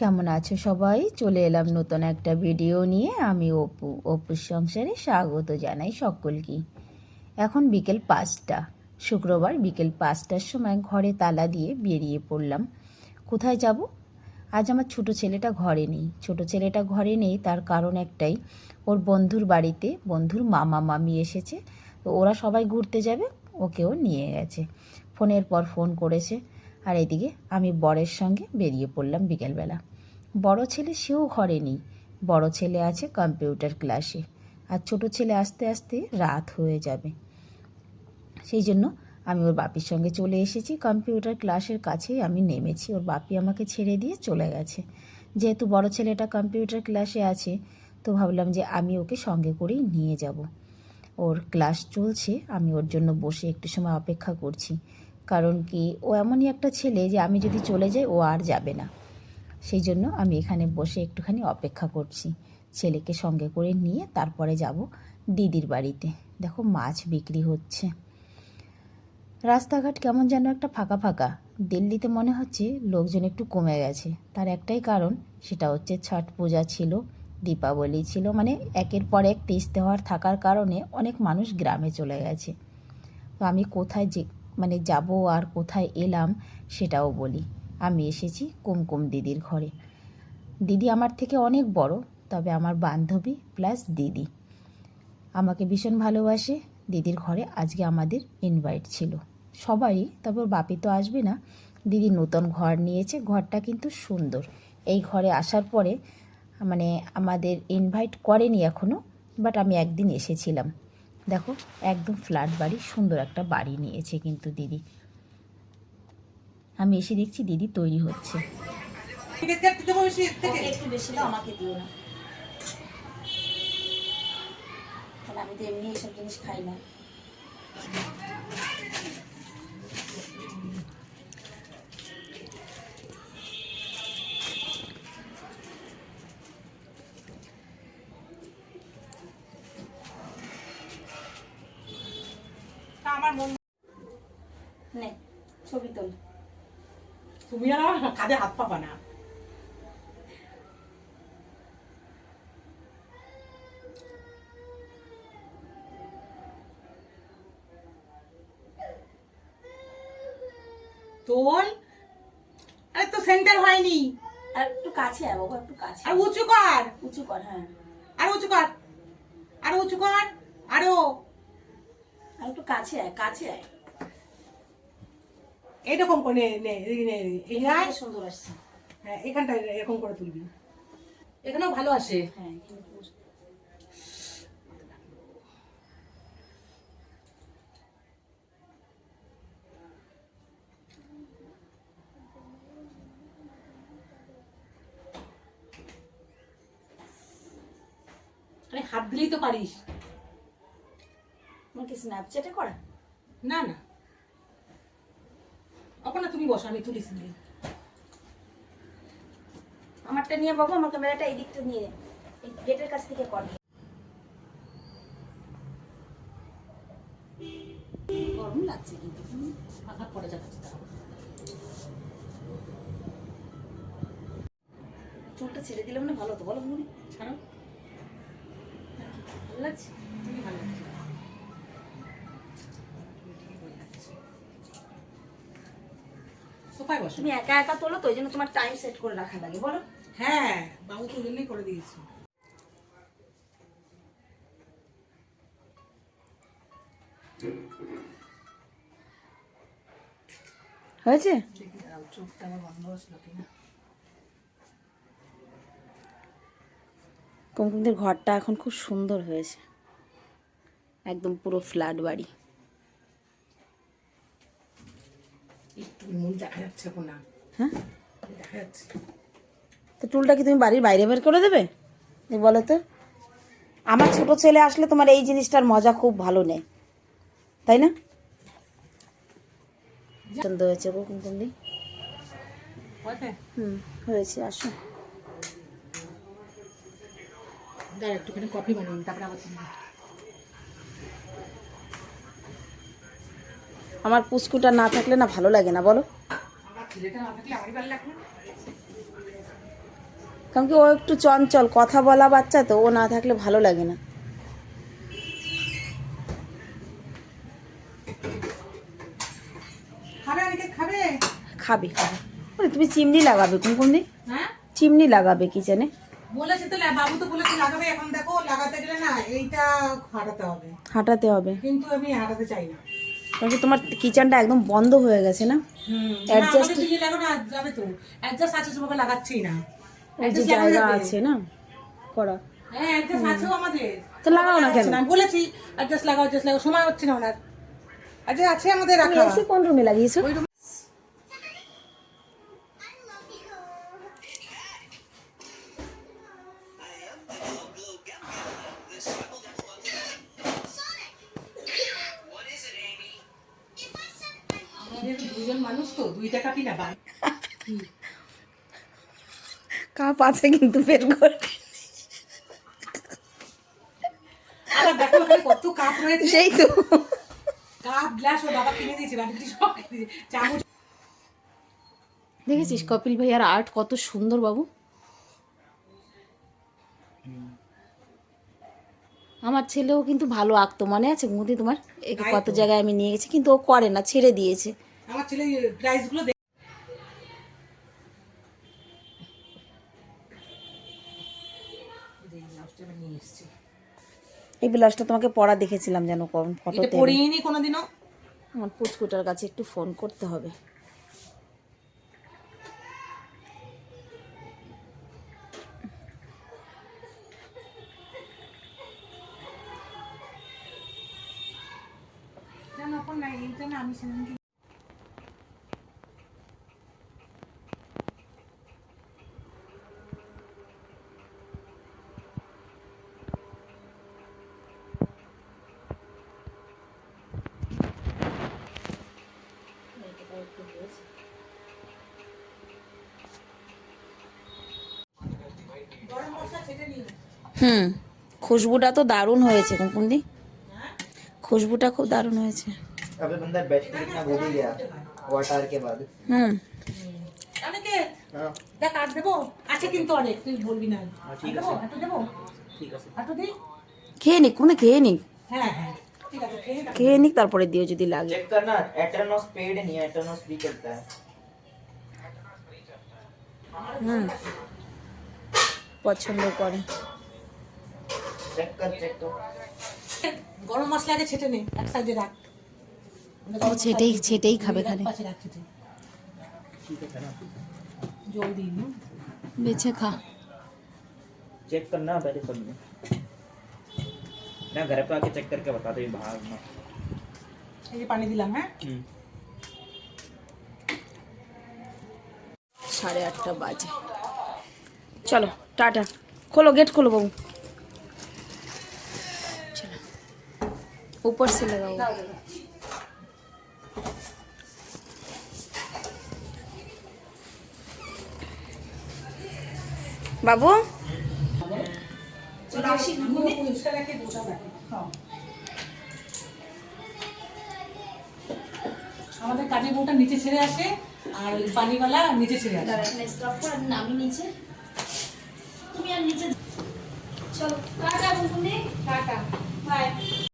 কেমন আছো সবাই? চলে এলাম নতুন একটা ভিডিও নিয়ে। আমি অপু, অপুর সংসারে স্বাগত জানাই সকলকে। এখন বিকেল পাঁচটা। শুক্রবার বিকেল পাঁচটার সময় ঘরে তালা দিয়ে বেরিয়ে পড়লাম। কোথায় যাব? আজ আমার ছোট ছেলেটা ঘরে নেই। ছোট ছেলেটা ঘরে নেই, তার কারণ একটাই। ওর বন্ধুর বাড়িতে বন্ধুর মামা, মামি এসেছে। তো ওরা সবাই ঘুরতে যাবে, ওকেও নিয়ে গেছে। ফোনের পর ফোন করেছে। আর এদিকে আমি বরের সঙ্গে বেরিয়ে পড়লাম বিকেলবেলা। বড় ছেলে সেও ঘরে নেই। বড় ছেলে আছে কম্পিউটার ক্লাসে। আর ছোট ছেলে আস্তে আস্তে রাত হয়ে যাবে। সেই জন্য আমি ওর বাপির সঙ্গে চলে এসেছি। কম্পিউটার ক্লাসের কাছেই আমি নেমেছি। ওর বাপি আমাকে ছেড়ে দিয়ে চলে গেছে। যেহেতু বড় ছেলেটা কম্পিউটার ক্লাসে আছে, তো ভাবলাম যে আমি ওকে সঙ্গে করেই নিয়ে যাব। ওর ক্লাস চলছে, আমি ওর জন্য বসে একটু সময় অপেক্ষা করছি। কারণ কি, ও এমনই একটা ছেলে যে আমি যদি চলে যাই, ও আর যাবে না। সেই জন্য আমি এখানে বসে একটুখানি অপেক্ষা করছি। ছেলেকে সঙ্গে করে নিয়ে তারপরে যাব দিদির বাড়িতে। দেখো মাছ বিক্রি হচ্ছে। রাস্তাঘাট কেমন যেন একটা ফাঁকা ফাঁকা। দিল্লিতে মনে হচ্ছে লোকজন একটু কমে গেছে। তার একটাই কারণ, সেটা হচ্ছে ছট পূজা ছিল, দীপাবলি ছিল মানে একের পর এক তিস তেওহার থাকার কারণে অনেক মানুষ গ্রামে চলে গেছে। তো আমি কোথায় যে মানে যাব আর কোথায় এলাম সেটাও বলি। আমি এসেছি কুমকুম দিদির ঘরে। দিদি আমার থেকে অনেক বড়, তবে আমার বান্ধবী প্লাস দিদি। আমাকে ভীষণ ভালোবাসে। দিদির ঘরে আজকে আমাদের ইনভাইট ছিল। সবারই, তবে বাপি তো আসবে না। দিদি নতুন ঘর নিয়েছে, ঘরটা কিন্তু সুন্দর। এই ঘরে আসার পরে মানে আমাদের ইনভাইট করেনি এখনও বাট আমি একদিন এসেছিলাম। দেখো, একদম ফ্ল্যাট বাড়ি, সুন্দর একটা বাড়ি নিয়েছে কিন্তু দিদি। আমি এসে দেখছি দিদি তৈরি হচ্ছে। একটু বেশি আমাকে দিও না। আমি তো এমনি এসব জিনিস খাই না। তুমি আর আমার কাঁধে হাত পাবা না। তোল আরে তো সেন্টার হয়নি। আর একটু কাছে আয় বাবা একটু কাছে আর উঁচু কর। উঁচু কর হ্যাঁ। আর উঁচু কর। আর উঁচু কর। আরও। আর একটু কাছে আয় কাছে আয়। এরকম করে নে নে এই সুন্দর আসছে। হ্যাঁ এখানটা এরকম করে তুলবি। এখানেও ভালো আসে। হ্যাঁ আরে হাত দিলেই তো পারিস। তোমার কি স্ন্যাপচ্যাটে করা? না না। ওখানে তুমি বসো, আমি তুলিস নি আমারটা নিয়ে বাবু আমার ক্যামেরাটা এই দিকটা নিয়ে, এই গেটের কাছ থেকে কর চুলটা ছেড়ে দিলে মানে ভালো তো বলো মনে ছাড়ো। ভালো লাগছে? সোফায় বসো। তুমি একা একা তোলো তো ওই জন্য তোমার টাইম সেট করে রাখা লাগে বলো। হ্যাঁ বাবু তো জন্যই করে দিয়েছি। হয়েছে? চোখটা আমার বন্ধ আসলো কিনা। কুমকুমদের ঘরটা এখন খুব সুন্দর হয়েছে। একদম পুরো ফ্ল্যাট বাড়ি। একটু দেখা যাচ্ছে এখন না। হ্যাঁ? দেখা যাচ্ছে। তো চুলটা কি তুমি বাড়ির বাইরে বের করে দেবে? বলো তো। আমার ছোট ছেলে আসলে তোমার এই জিনিসটার মজা খুব ভালো নেই তাই না? পছন্দ হয়েছে গো কুমকুমদি হয়েছে? হুম হয়েছে আসো। দাঁড়া একটুখানি কফি বানিয়ে তারপরে আবার আমার পুচকুটা না থাকলে না ভালো লাগে না বলো। কারণ কি ও একটু চঞ্চল কথা বলা বাচ্চা তো ও না থাকলে ভালো লাগে না। খাবে খাবে? তুমি চিমনি লাগাবে কুমকুমদি হ্যাঁ? চিমনি লাগাবে কিচেনে বলেছে তো বাবু তো বলেছে লাগাবে এখন দেখো লাগাতে গেলে না এইটা হাঁটাতে হবে। হাঁটাতে হবে। কিন্তু আমি হাঁটাতে চাই না। কারণ কি তোমার কিচেনটা একদম বন্ধ হয়ে গেছে না? অ্যাডজাস্ট যাবে তো। অ্যাডজাস্ট আছে সেভাবে লাগাচ্ছি না। জায়গা আছে না? করা হ্যাঁ অ্যাডজাস্ট আছেও আমাদের। তো লাগাও না কেন? বলেছি অ্যাডজাস্ট লাগাও অ্যাডজাস্ট লাগাও সময় হচ্ছে না ওনার। আচ্ছা আছে আমাদের রাখা। কোন রুমে লাগিয়েছো? মানুষ তো দুই টাকা পিনা বাই কাপ আছে কিন্তু বের করে। দেখো কত কাপ রয়েছে। সেই তো। কাপ গ্লাস ও বাবা কিনে দিয়েছে বাড়িতে সব কিনে দিয়েছে। চামচ দেখেছিস কপিল ভাইয়ার আর্ট কত সুন্দর বাবু? আমার ছেলেও কিন্তু ভালো আঁকতো মনে আছে মুদি তোমার? একে কত জায়গায় আমি নিয়ে গেছি কিন্তু ও করে না ছেড়ে দিয়েছে। আমার ছেলে প্রাইসগুলো দেখ- এই ব্লাউজটা আমি নিয়ে এসেছি। এই ব্লাউজটা তোমাকে পড়া দেখেছিলাম যেন এটা ফটোতে পরিনি কোনোদিনও। আমার পুচকুটার কাছে একটু ফোন করতে হবে। না না আমি সেদিনকে গরম মশলা ছেটে নিও হুম খুশবুটা তো দারুণ হয়েছে কুমকুমদি খুশবুটা খুব দারুণ হয়েছে अबे बंदा बेस्ट कितना भूल ही गया वाटर के बाद হুম অনেকে हाँ দেখ আর দেবো আছে কিন্তু অনেক তুই বলবি না হ্যাঁ, ঠিক দেবো আছে। একটু দেবো ठीक है একটু দিই খেয়ে নিক কোনে খেয়ে নিক হ্যাঁ হ্যাঁ ঠিক আছে খেয়ে নে। খেয়ে নিক তারপরে দিও যদি লাগে चेक करना एटर्नोस पेड नहीं है एटर्नोस फ्री चलता है হুম পছন্দ করে चेक कर चेक तो গরম মশলা আগে ছেটে নে এক সাইডে রাখ ও ছেটেই ছেটেই খাবে খালি পাশে রাখ ছেটে ठीक है चलो জল দিই না বেছে খা चेक करना पहले सब में ना घर पे आके चेक करके बता दो ये बाहर ना এই যে পানি দিলাম হ্যাঁ সাড়ে আটটা বাজে চলো টাটা খোলো গেট খোলো উপর ছিল বাবু। আমাদের কাজের বউটা নিচে ছেড়ে আসে আর পানিওয়ালা নিচে ছেড়ে আসে। নামি নিচে। তুমি আর নিচে চলো টাটা বন্ধু টাটা। বাই